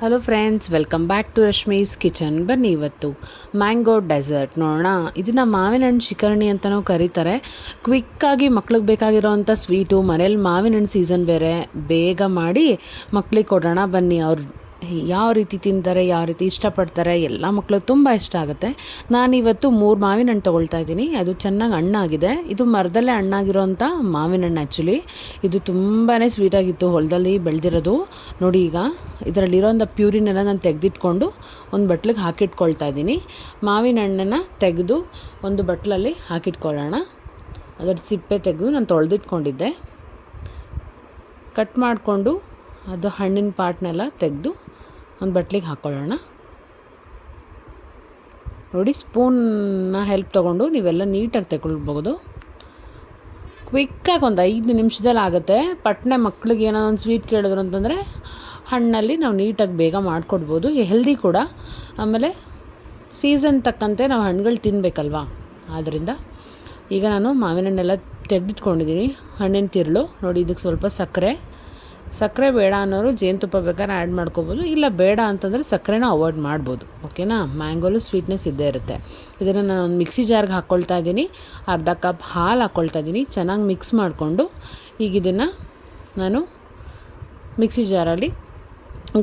Hello friends welcome back to Rashmi's kitchen ಬನ್ನಿ ಇವತ್ತು mango dessert ನೋಡೋಣ. ಇದನ್ನು ಮಾವಿನ ಹಣ್ಣು ಶಿಖರಣಿ ಅಂತಲೂ ಕರೀತಾರೆ. ಕ್ವಿಕ್ಕಾಗಿ ಮಕ್ಳಿಗೆ ಬೇಕಾಗಿರೋವಂಥ ಸ್ವೀಟು ಮನೇಲಿ ಮಾವಿನ ಹಣ್ಣು ಸೀಸನ್ ಬೇರೆ. ಬೇಗ ಮಾಡಿ ಮಕ್ಳಿಗೆ ಕೊಡೋಣ. ಬನ್ನಿ ಅವ್ರು ಯಾವ ರೀತಿ ತಿಂತಾರೆ, ಯಾವ ರೀತಿ ಇಷ್ಟಪಡ್ತಾರೆ, ಎಲ್ಲ ಮಕ್ಕಳು ತುಂಬ ಇಷ್ಟ ಆಗುತ್ತೆ. ನಾನಿವತ್ತು ಮೂರು ಮಾವಿನ ಹಣ್ಣು ತೊಗೊಳ್ತಾ ಇದ್ದೀನಿ. ಅದು ಚೆನ್ನಾಗಿ ಹಣ್ಣಾಗಿದೆ. ಇದು ಮರದಲ್ಲೇ ಹಣ್ಣಾಗಿರೋಂಥ ಮಾವಿನ ಹಣ್ಣು ಆ್ಯಕ್ಚುಲಿ ಇದು ತುಂಬಾ ಸ್ವೀಟಾಗಿತ್ತು ಹೊಲದಲ್ಲಿ ಬೆಳೆದಿರೋದು. ನೋಡಿ ಈಗ, ಇದರಲ್ಲಿರೋಂಥ ಪ್ಯೂರಿನೆಲ್ಲ ನಾನು ತೆಗೆದಿಟ್ಕೊಂಡು ಒಂದು ಬಟ್ಲಿಗೆ ಹಾಕಿಟ್ಕೊಳ್ತಾ ಇದ್ದೀನಿ. ಮಾವಿನ ಹಣ್ಣನ್ನು ತೆಗೆದು ಒಂದು ಬಟ್ಲಲ್ಲಿ ಹಾಕಿಟ್ಕೊಳ್ಳೋಣ. ಅದರ ಸಿಪ್ಪೆ ತೆಗೆದು ನಾನು ತೊಳೆದಿಟ್ಕೊಂಡಿದ್ದೆ. ಕಟ್ ಮಾಡಿಕೊಂಡು ಅದು ಹಣ್ಣಿನ ಪಾಟ್ನೆಲ್ಲ ತೆಗೆದು ಒಂದು ಬಟ್ಲಿಗೆ ಹಾಕ್ಕೊಳ್ಳೋಣ. ನೋಡಿ ಸ್ಪೂನ್ನ ಹೆಲ್ಪ್ ತೊಗೊಂಡು ನೀವೆಲ್ಲ ನೀಟಾಗಿ ತಗೊಳ್ಬೋದು ಕ್ವಿಕ್ಕಾಗಿ ಒಂದು ಐದು ನಿಮಿಷದಲ್ಲಿ ಆಗುತ್ತೆ. ಪಟ್ನೆ ಮಕ್ಳಿಗೆ ಏನೋ ಒಂದು ಸ್ವೀಟ್ ಕೇಳಿದ್ರು ಅಂತಂದರೆ ಹಣ್ಣಲ್ಲಿ ನಾವು ನೀಟಾಗಿ ಬೇಗ ಮಾಡಿಕೊಡ್ಬೋದು. ಹೆಲ್ದಿ ಕೂಡ. ಆಮೇಲೆ ಸೀಸನ್ ತಕ್ಕಂತೆ ನಾವು ಹಣ್ಣುಗಳು ತಿನ್ನಬೇಕಲ್ವಾ ಆದ್ದರಿಂದ ಈಗ ನಾನು ಮಾವಿನ ಹಣ್ಣೆಲ್ಲ ತೆಗೆದಿಟ್ಕೊಂಡಿದ್ದೀನಿ. ಹಣ್ಣಿನ ತಿರುಳು. ನೋಡಿ, ಇದಕ್ಕೆ ಸ್ವಲ್ಪ ಸಕ್ಕರೆ. ಸಕ್ಕರೆ ಬೇಡ ಅನ್ನೋರು ಜೇನುತುಪ್ಪ ಬೇಕಾದ್ರೆ ಆ್ಯಡ್ ಮಾಡ್ಕೋಬೋದು. ಇಲ್ಲ ಬೇಡ ಅಂತಂದರೆ ಸಕ್ಕರೆನ ಅವಾಯ್ಡ್ ಮಾಡ್ಬೋದು. ಓಕೆನಾ ಮ್ಯಾಂಗೋಲು ಸ್ವೀಟ್ನೆಸ್ ಇದ್ದೇ ಇರುತ್ತೆ. ಇದನ್ನು ನಾನು ಒಂದು ಮಿಕ್ಸಿ ಜಾರ್ಗೆ ಹಾಕ್ಕೊಳ್ತಾ ಇದ್ದೀನಿ. ಅರ್ಧ ಕಪ್ ಹಾಲು ಹಾಕ್ಕೊಳ್ತಾ ಇದ್ದೀನಿ. ಚೆನ್ನಾಗಿ ಮಿಕ್ಸ್ ಮಾಡಿಕೊಂಡು ಈಗ ಇದನ್ನು ನಾನು ಮಿಕ್ಸಿ ಜಾರಲ್ಲಿ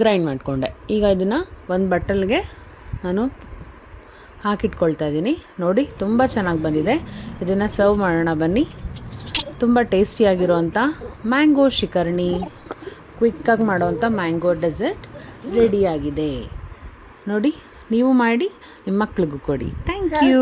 ಗ್ರೈಂಡ್ ಮಾಡಿಕೊಂಡೆ. ಈಗ ಇದನ್ನು ಒಂದು ಬಟ್ಟಲ್ಗೆ ನಾನು ಹಾಕಿಟ್ಕೊಳ್ತಾ ಇದ್ದೀನಿ. ನೋಡಿ, ತುಂಬ ಚೆನ್ನಾಗಿ ಬಂದಿದೆ. ಇದನ್ನು ಸರ್ವ್ ಮಾಡೋಣ ಬನ್ನಿ. ತುಂಬ ಟೇಸ್ಟಿಯಾಗಿರೋವಂಥ ಮ್ಯಾಂಗೋ ಶಿಕರ್ಣಿ. ಕ್ವಿಕ್ಕಾಗಿ ಮಾಡೋವಂಥ ಮ್ಯಾಂಗೋ ಡೆಸರ್ಟ್ ರೆಡಿಯಾಗಿದೆ. ನೋಡಿ ನೀವು ಮಾಡಿ ನಿಮ್ಮ ಮಕ್ಳಿಗೂ ಕೊಡಿ. Thank you